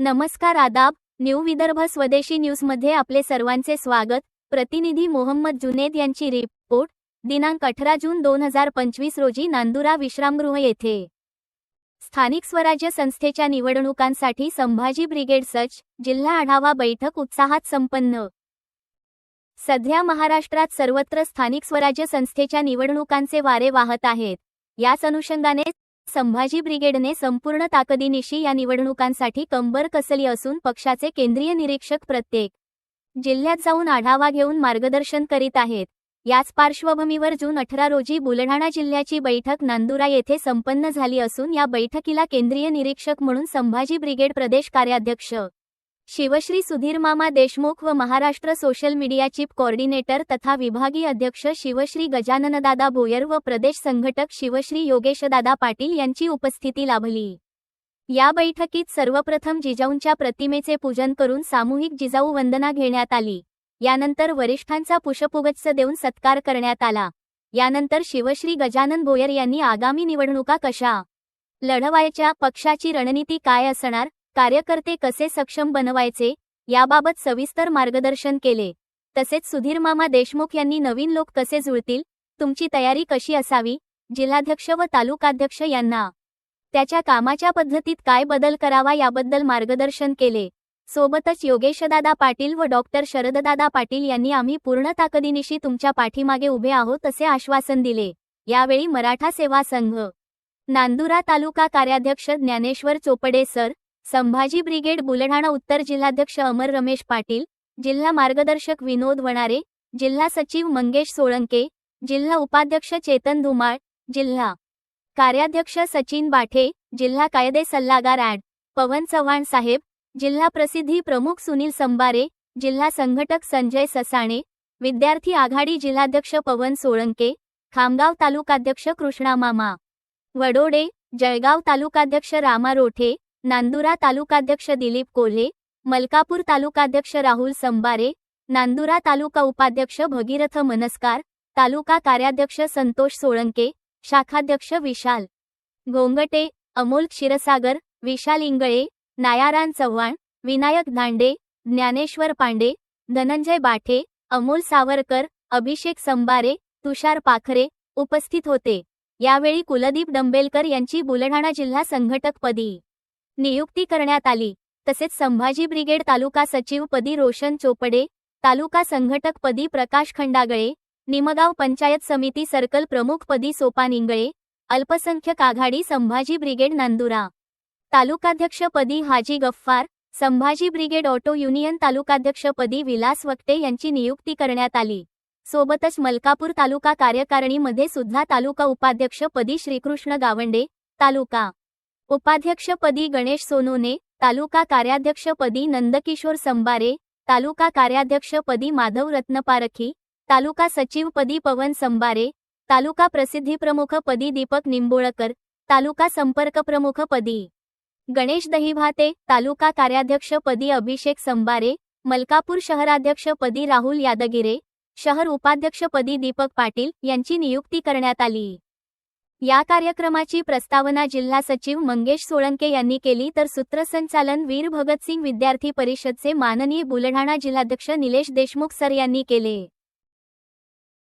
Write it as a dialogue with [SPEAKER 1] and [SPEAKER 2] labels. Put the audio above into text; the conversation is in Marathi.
[SPEAKER 1] नमस्कार आदाब न्यू विदर्भ स्वदेशी न्यूजमध्ये आपले सर्वांचे स्वागत. प्रतिनिधी मोहम्मद जुनेद यांची रिपोर्ट दिनांक अठरा जून दोन हजार पंचवीस रोजी नांदुरा विश्रामगृह येथे. स्थानिक स्वराज्य संस्थेच्या निवडणुकांसाठी संभाजी ब्रिगेड सच जिल्हा आढावा बैठक उत्साहात संपन्न. सध्या महाराष्ट्रात सर्वत्र स्थानिक स्वराज्य संस्थेच्या निवडणुकांचे वारे वाहत आहेत. याच अनुषंगाने संभाजी ब्रिगेडने संपूर्ण ताकदीनिशी या निवडणुकांसाठी कंबर कसली असून पक्षाचे केंद्रीय निरीक्षक प्रत्येक जिल्ह्यात जाऊन आढावा घेऊन मार्गदर्शन करीत आहेत. याच पार्श्वभूमीवर जून अठरा रोजी बुलढाणा जिल्ह्याची बैठक नांदुरा येथे संपन्न झाली असून या बैठकीला केंद्रीय निरीक्षक म्हणून संभाजी ब्रिगेड प्रदेश कार्याध्यक्ष शिवश्री सुधीर मामा देशमुख व Maharashtra social media chief coordinator तथा विभागीय अध्यक्ष शिवश्री गजाननदादा भोयर व प्रदेश संघटक शिवश्री योगेशदादा पाटील यांची उपस्थिती लाभली. या बैठकीत सर्वप्रथम जिजाऊंच्या प्रतिमेचे पूजन करून सामूहिक जिजाऊ वंदना घेण्यात आली. यानंतर वरिष्ठांचा पुष्पगुच्छ देऊन सत्कार करण्यात आला. यानंतर शिवश्री गजानन भोयर यांनी आगामी निवडणुका कशा लढवायच्या पक्षाची रणनीती काय असणार कार्यकर्ते कसे सक्षम बनवायचे याबाबत सविस्तर मार्गदर्शन केले. तसेच सुधीर मामा देशमुख यांनी नवीन लोक कसे जुळतील तुमची तयारी कशी असावी जिल्हाध्यक्ष व तालुकाध्यक्ष यांना त्याच्या कामाच्या पद्धतीत काय बदल करावा याबद्दल मार्गदर्शन केले. सोबतच योगेशदादा पाटील व डॉक्टर शरददादा पाटील यांनी आम्ही पूर्ण ताकदीनिशी तुमच्या पाठीमागे उभे आहोत असे आश्वासन दिले. यावेळी मराठा सेवा संघ नांदुरा तालुका कार्याध्यक्ष ज्ञानेश्वर चोपडे सर संभाजी ब्रिगेड बुलढाणा उत्तर जिल्हाध्यक्ष अमर रमेश पाटील जिल्हा मार्गदर्शक विनोद वणारे जिल्हा सचिव मंगेश सोळंके जिल्हा उपाध्यक्ष चेतन धुमाळ जिल्हा कार्याध्यक्ष सचिन बाठे जिल्हा कायदे सल्लागार ॲड. पवन चव्हाण साहेब जिल्हा प्रसिद्धी प्रमुख सुनील संबारे जिल्हा संघटक संजय ससाणे विद्यार्थी आघाडी जिल्हाध्यक्ष पवन सोळंके खामगाव तालुकाध्यक्ष कृष्णा मामा वडोडे जळगाव तालुकाध्यक्ष रामा रोठे नांदुरा तालुकाध्यक्ष दिलीप कोल्हे मलकापूर तालुकाध्यक्ष राहुल संबारे नांदुरा तालुका उपाध्यक्ष भगीरथ मनस्कार तालुका कार्याध्यक्ष संतोष सोळंके शाखाध्यक्ष विशाल. गोंगटे अमोल क्षीरसागर विशाल इंगळे नायारान चव्हाण विनायक धांडे ज्ञानेश्वर पांडे धनंजय बाठे अमोल सावरकर अभिषेक संबारे तुषार पाखरे उपस्थित होते. यावेळी कुलदीप डंबेलकर यांची बुलढाणा जिल्हा संघटकपदी. नियुक्ती करण्यात आली. तसेच संभाजी ब्रिगेड तालुका सचिव पदी रोशन चोपडे तालुका संघटक पदी प्रकाश खंडागळे निमगाव पंचायत समिती सर्कल प्रमुखपदी सोपान इंगळे अल्पसंख्यक आघाडी Sambhaji brigade Nandura. तालुकाध्यक्षपदी Haji Gaffar Sambhaji brigade auto union तालुकाध्यक्षपदी Vilas Wakte यांची नियुक्ती करण्यात आली. सोबतच मलकापूर तालुका कार्यकारिणीमध्ये सुद्धा तालुका उपाध्यक्ष पदी श्रीकृष्ण गावंडे तालुका उपाध्यक्षपदी गणेश सोनोने तालुका कार्याध्यक्षपदी नंदकिशोर संबारे तालुका कार्याध्यक्षपदी माधव रत्नपारखी तालुका सचिवपदी पवन संबारे तालुका प्रसिद्धीप्रमुखपदी दीपक निंबोळकर तालुका संपर्कप्रमुखपदी गणेश दहिभाते तालुका कार्याध्यक्षपदी अभिषेक संबारे मलकापूर शहराध्यक्षपदी राहुल यादगिरे शहर उपाध्यक्षपदी दीपक पाटील यांची नियुक्ती करण्यात आली. या कार्यक्रमाची प्रस्तावना जिल्हा सचिव मंगेश सोळंके यांनी केली तर सूत्रसंचालन वीर भगतसिंग विद्यार्थी परिषदचे माननीय बुलढाणा जिल्हाध्यक्ष निलेश देशमुख सर यांनी केले.